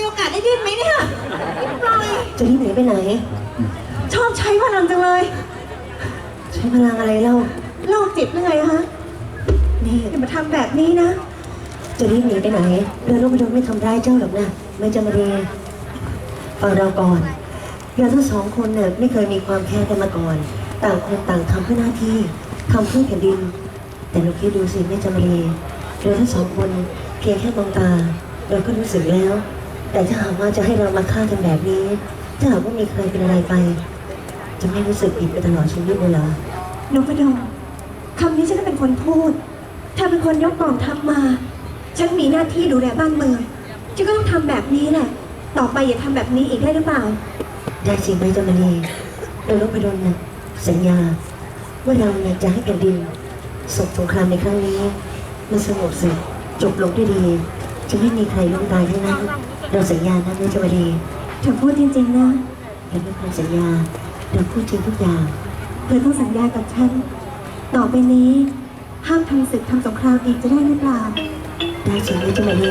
ีโอกาสได้ดิ้นไหมเนี่ยนิดหลอยจะที่ไหนไปไหน ชอบใช้พลังจังเลย ใช้พลังอะไรเล่าโรคจิตหรือไงฮะนี่อย่ามาทำแบบนี้นะ จะรีบหนีไปไหนเรือลบดงไม่ทำร้ายเจ้าหรอกนะไม่จำเรียฟังเราก่อนเราทั้งสองคนเนี่ยไม่เคยมีความแค้นกันมาก่อน ต่างคนต่างทำเพื่อหน้าที่ทำเพื่อแผ่นดิน แต่เราคิดดูสิแม่จำเรียเราทั้งสองคนเพียงแค่มองตา เราก็รู้สึกแล้ว แต่ถ้าหากว่าจะให้เรามาฆ่ากันแบบนี้ ถ้าหากว่ามีใครเป็นอะไรไป จะไม่รู้สึกผิดไปตลอดชีวิตเลยเหรอนพดลคำนี้ฉันเป็นคนพูดถ้าเป็นคนยกกองทัพมา ฉันมีหน้าที่ดูแลบ้านเมือง ฉันก็ต้องทำแบบนี้แหละ ต่อไปอย่าทำแบบนี้อีกได้หรือเปล่า ได้จริงไหมเจ้ามารีเราลบไปโดนนะสัญญา ว่าเราเนี่ยจะให้แผ่นดินสงสงครามในครั้งนี้ มันสงบสุดจบลงด้วยดี จะไม่มีใครล้มตายทั้งนั้น เราสัญญานะแม่เจ้ามารีเธอพูดจริงๆนะเราไม่ควรสัญญาเราพูดจริงทุกอย่าง เธอต้องสัญญากับฉัน ต่อไปนี้ห้ามทำศึกทำสงครามอีกจะได้หรือเปล่าได้จริงไหมเจวารี